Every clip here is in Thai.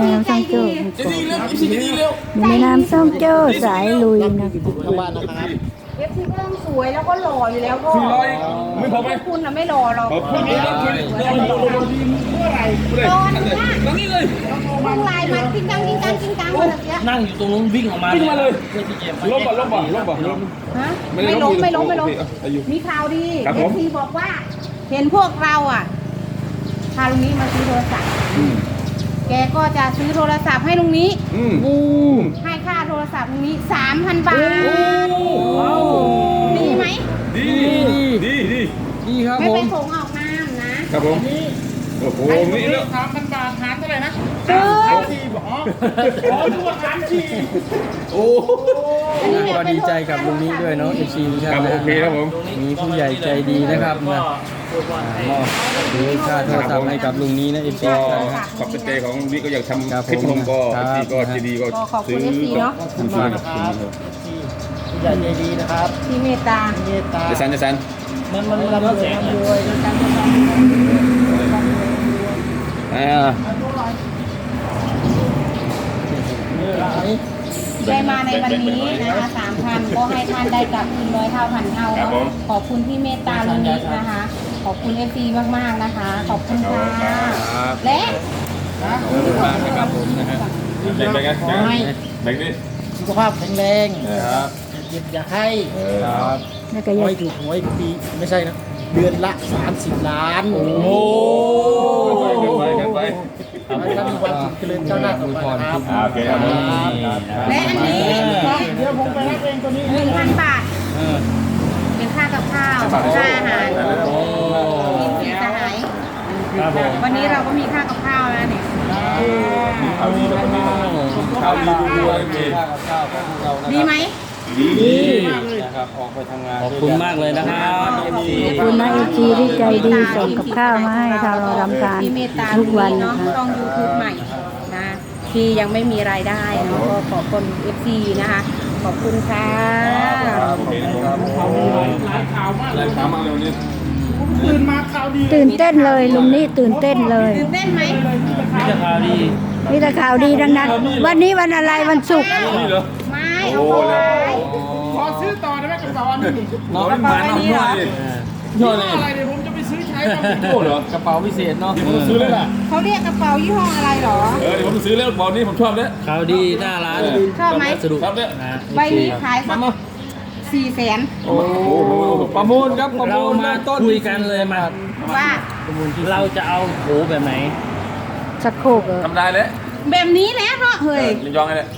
ในน้ำส้มโจ้จะดีเร็วจะดีเร็วอยู่ในน้ำส้มโจ้สายลุยนะทางบ้านนะครับเอฟซีก็ต้องสวยแล้วก็หล่ออยู่แล้วก็สี่ร้อยไม่พอไหมคุณน่ะไม่หล่อหรอกพรุ่งนี้เราคุยเราเราเราดีเมื่อไหร่เมื่อไหร่นั่งนี่เลยลุงไลน์มาจริงจังจริงจังจริงจังวันนี้นั่งอยู่ตรงนู้นวิ่งออกมาวิ่งมาเลยเพื่อที่จะล้มบ่ล้มบ่ล้มบ่ล้มฮะไม่ล้มไม่ล้มไม่ล้มอายุมีข่าวดีครับเอผมฟซีบอกว่า เห็นพวกเราอะพาลุงนี้มาซื้อโทรศัพท์ แกก็จะซื้อโทรศัพท์ให้ลุงนี้ อืมให้ค่าโทรศัพท์ลุงนี้สามพันบาทดีไหม ดีดีดีดีครับไม่ผไปม ส่งออกน้ำนะ ครับผม โอ้โห นี่เนาะสามพันบาทหารเท่าไหร่นะ ซื้อ สี่บ อกอ๋ออ๋อดูว่าหารสี่โอ้ก็ดีใจกับลุงนี้ด้วยเนาะเอซีทุกคท่ารับนนะโอเคครับผมมีผู้ใหญ่ใจดีนะครับนะมอบหรือค่าโทรศัพท์ให้กับลุงนี้นะเอซีก็ทุกท่านนะครับขอบใจของนี่ก็อยากครับทำคลิปผมก็ครับดีก็จะดีก็ก็ขอบคุซื้ณอเอฟซีเนาะขอบคุณมากครับผู้ใหญ่ใจดีนะครับที่เมตตาเมตตาเดซันเดซันมันมันมันก็แสงเลยอ่า ได้มาในวันนี้นะคะสามพันก็ให้ท่านได้กลับคืนร้อยเท่าพันเท่าเนาะขอบคุณที่เมตตาลุงนิดนะคะ ขอบคุณเอฟซีมากๆนะคะ ขอบคุณค่ะและมากนะครับผมนะฮะแบ่งไปกันแบ่งดิสุขภาพแข็งแรงครับเจ็บอย่าให้ครับแล้วก็หยัวงยถูกหวยปีไม่ใช่นะ เดือนละ 30 ล้าน โอ้โหกันไปกันไปขอให้ ท่านมีความสุขเจริญก้าวหน้าต่อไปนะครับอ่าโอเคครับผมและอันนี้เดี๋ยวผมไปรับเองตัวนี้หนึ่งพันบาทเออเป็นค่ากับข้าวค่าอาหารโอ้ทีมสีสหายครับผมวันนี้เราก็มีค่ากับข้าวแล้วเนี่ยเอาดีแบบนี้เอาดีดูดูโอเคข้า วกับข้าวของพวกเรานะดีไหมดีนะครับออกไปทำงานขอบคุณมากเลยนะครับ ขอบคุณนะเอจีที่ใจดีส่งกับข้าวมาให้เราเรารำทานที่เมตตาทุกวันเนาะนะคะต้องยูทูบใหม่นะที่ยังไม่มีรายได้เนาะก็ขอบคุณเอฟซีนะคะ ขอบคุณค่ะโอเคครับหลายข่าวมากหลายข่าวมากเลยวันนี้ตื่นมาข่าวดีตื่นเต้นเลยลุงนี่ตื่นเต้นเลยตื่นเต้นไหมมีแต่ข่าวดีมีแต่ข่าวดีดังนั้น วันนี้วันอะไรวันศุกร์นี่เหรอไม่ เอาไปไว้ขอซื้อต่อได้ไหมกระเป๋าอันนี้น้องหมาน้องนวดดินวดเลยอะไรเดี๋ยวผมจะไปซื้อใช้บ้างโอ้เหรอกระเป๋าพิเศษเนาะผมซื้อเลยล่ะเขาเรียกกระเป๋ายี่ห้ออะไรหรอ เออเดี๋ยวผมซื้อแล้วบอกนี้ผมชอบเลยข่าวดีหน้าร้านชอบไหมสรุปชอบเนี่ยนะใบนี้ขายสักสี่แสนโอ้โหประมูลครับประเรามูลมาต้นคุยกันเลยมาว่าเราจะเอาโหแบบไหนสักโครกเออทำได้เลยแบบนี้แหล้วเนาะเฮ้ยยองไงเนี่ย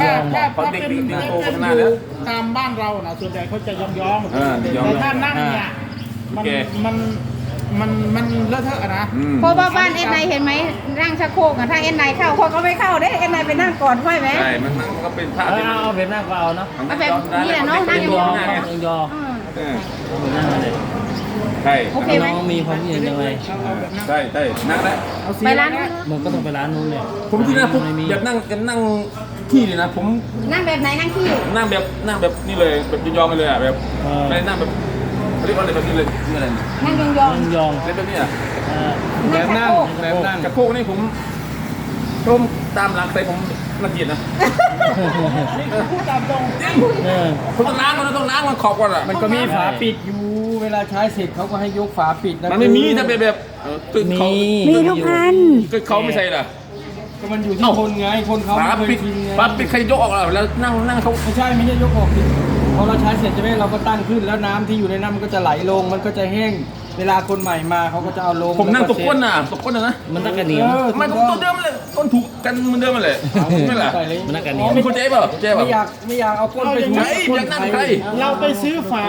ถ้าถ้าปกถ้าติเป็นติ๊กติ๊กถ้าโตเป็นข้างหน้าอแล้ยู่วตามบ้านเรานะส่วนใหญ่เขาจะยองยองเออยองแต่ถ้านั่งเนี่ยมันโอเค มันมันมันเลอะเทอะอะนะอืมเพราะว่าบ้านเอ็นไนเห็นไหมนั่งชักโครกอะถ้าเอ็นไนเข้าคนก็ไม่เข้าเด้เอ็นไนไปนั่งก่อนค่อยไหม ใช่มันมันก็เป็นภาพเอาที่เอาเอาแบบหน้าก็เอาเนาะเอาแบบนี้แหละเนาะนั่งเอ็อนย่างยอเดียวเอ็นยออืม เออเอาแบบนั่งเลยใช่โอเคไหม น้องมีความคิดเห็นยังไงใช่ใช่นั่งแล้วไปร้านนู้นมันก็ต้องไปร้านนู้นเลยผมที่นะผมไม่มีอยากนั่งกันนั่ง ที่เลยนะ ผมนั่งแบบไหนนั่งที่นั่งแบบนั่งแบบนี่เลยแบบยองๆไปเลยอะแบบไม่ได้นั่งแบบเรียกว่าอะไรแบบนี้เลยนี่อะไรนั่งยองยองเอ็นยองเรียกแบบนี้อะเออแบนั่งบชันั่กงโครกแบบนั่งกระโคกนี่ผมชมตามหลังใส่ผมนักเกียรตินะพูดตามตรงเออผมต้องล้างมันต้องล้างมันขอบก่อนอะมันก็มีฝาปิดอยู่ เวลาใช้เสร็จเขาก็ให้ยกฝาปิดนะมันไม่มีถ้าเป็นแบบเออตึกมีเขามีทุกอัน ตึกเขาไม่ใช่เหรอ ก็มันอยู่ที่คนไง คนเขาฝาไม่เคปิยดชินไงฝาปิดใครยกออกแล้วแล้วนั่งนั่งเขาไม่ใช่ไม่ใช่ยกออกดิพอเราใช้เสร็จใช่ไหมเราก็ตั้งขึ้นแล้วน้ำที่อยู่ในนั้นมันก็จะไหลลง มันก็จะแห้ง เวลาคนใหม่มาเขาก็จะเอาลงผมนั่งตกก้นนะน่ะตกก้นนะนะมันตั้งกระเหนียวมันก็ตัวเดิมเลยก้นถูกกันเหมือนเดิมเลยไม่ล่ะมันนั่งกระเหนียวมีคนเจ๊เปล่าเจ๊เปไม่ล่าอยากไม่อยากเอาก้นไปถูใช่อยากนั่งใครเราไปซื้อฝา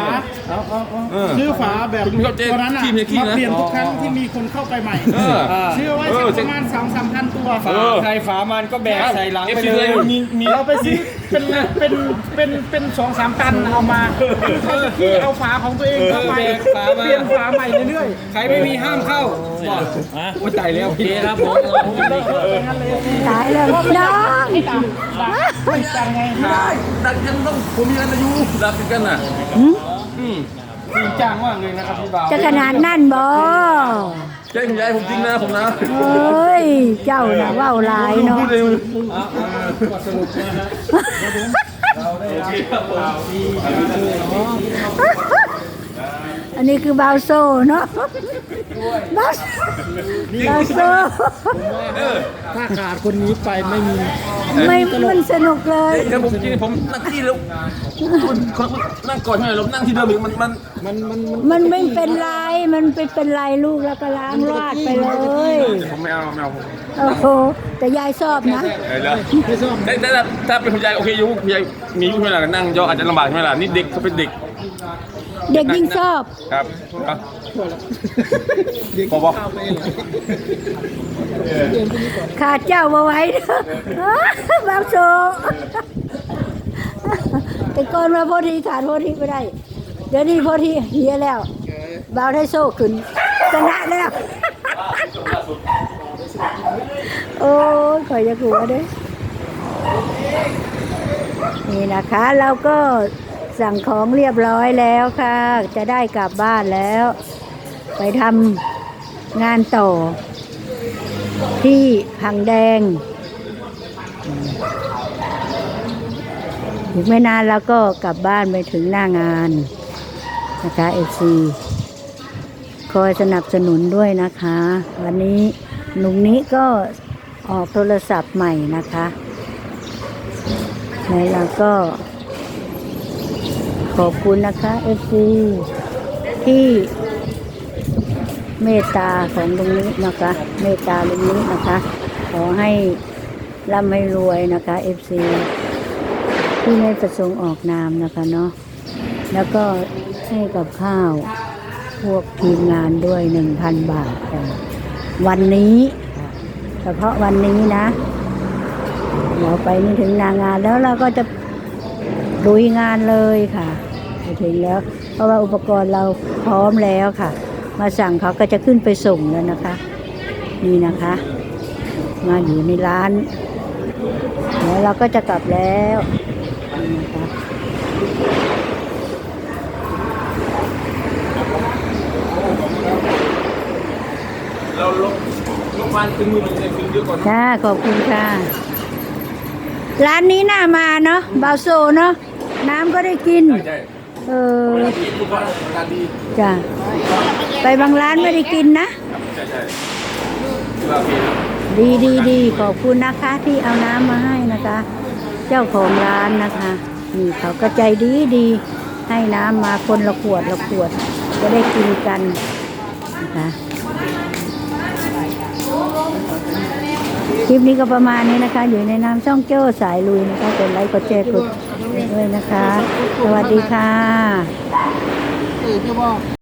เอาเอาเอาเออซื้อฝาแบบคุณเข้าใจตัวนั้นอะขี้เนี่ยขี้มานะเปลี่ยนทุกครั้งที่มีคนเข้าไปใหม่เออซื้อไว้เอสัอกประมาณสองสามพันตัวฝาใครฝามันก็แบกใส่หลังไปเลยมีมีเราไปซื้อเป็นเป็นเป็นเป็นสองสามตันเอามาเขาจะขี้เอาฝาของตัวเองเข้าไปเออฝามาเปลี่ยนฝาใหม่เรื่อยใครไม่มีห้ามเข้าบอกฮะโอ้ยตายแล้วโอเคพี่ครับผมตายเลยน้องๆไม่จังไงไม่ได้ดักกันต้องผมมีกันอายุดักกันน่ะหืมอืมจริงจังมากเลยนะครับพี่บ่าวจะขนาดนั่นบ่ใจผมยายผมจริงนะผมนะเอ้ยเจ้าน่ะเว้าหลายเนาะพูดเลยอะอะก็สรุปนะฮะเราได้รับข่าวดีจาก น้องอันนี้คือบาวโซเนาะบาวบาวโซถ้าขาดคนนี้ไปไม่มี ไม่มันสนุกเลยแต่ผมจริงผมนั่งที่แล้วคุณคุณนั่งก่อนใช่ไหมเรานั่งที่เดิมอีกมันมันมันมันมันมันไม่เป็นไรมันไปเป็นไรลูกแล้วก็ล้างลาดไปเลยผมไม่เอาไม่เอาโอ้โหแต่ยายชอบนะเออแล้วแต่แต่ถ้าเป็นคุณยายโอเคอยุคุณยายมียุคเวลานั่งย่ออาจจะลำบากใช่ไหมล่ะนี่เด็กเขาเป็นเด็ก เด็กยิ่งชอบ ครับครับบอกบอกขาดเจ้ามาไว้เด้อบาวโซแต่ก่อนมาโพธิขาดโพธิไม่ได้ เดี๋ยวนี้โพธิเฮียแล้วบาวได้โซ่ขึ้นชนะแล้ว โอ้ยขอยจะกลัวเด้อนี่นะคะ เราก็ สั่งของเรียบร้อยแล้วค่ะ จะได้กลับบ้านแล้ว ไปทำงานต่อ ที่พังแดงอีกไม่นานแล้วก็กลับบ้านไปถึงหน้างานนะคะเอซีคอยสนับสนุนด้วยนะคะ วันนี้ลุงนี้ก็ออกโทรศัพท์ใหม่นะคะ แล้วเราก็ ขอบคุณนะคะเอซีที่เมตตาของลุงนี้นะคะ เมตตาลุงนี้นะคะ ขอให้ร่ำให้รวยนะคะเอฟซีที่ไม่ประสงค์ออกนามนะคะเนาะแล้วก็ให้กับข้าวพวกทีมงานด้วยหนึ่งพันบาทวันนี้เฉพาะวันนี้นะ เราไปนี่ถึงนางานแล้วเราก็จะ ลุยงานเลยค่ะไปถึงแล้ว เพราะว่าอุปกรณ์เราพร้อมแล้วค่ะ มาสั่งเขาก็จะขึ้นไปส่งแล้วนะคะ นี่นะคะ มาอยู่ในร้าน แล้วเราก็จะกลับแล้วนี่นะคะเราลงลงมาถึงมือมันจะขึ้นเยอะกว่าจ้าขอบคุณค่ะ ร้านนี้น่ามาเนาะบาวโซเนาะ น้ำก็ได้กิน ใช่ใช่เออที่ทุกวันงาดีจ้ะ ไปบางร้านไม่ได้กินนะใช่ใช่ว่าโอเคนะดีดีดีขอบคุณนะคะที่เอาน้ำมาให้นะคะ เจ้าของร้านนะคะนี่เขาก็ใจดีดีให้น้ำมาคนละขวดละขวด จะได้กินกันนะคะคลิปนี้ก็ประมาณนี้นะคะ อยู่ในน้ำช่องเจ้าสายลุยนะคะกดไลค์กดแชร์กด ด้วยนะคะ สวัสดีค่ะเออจะบอก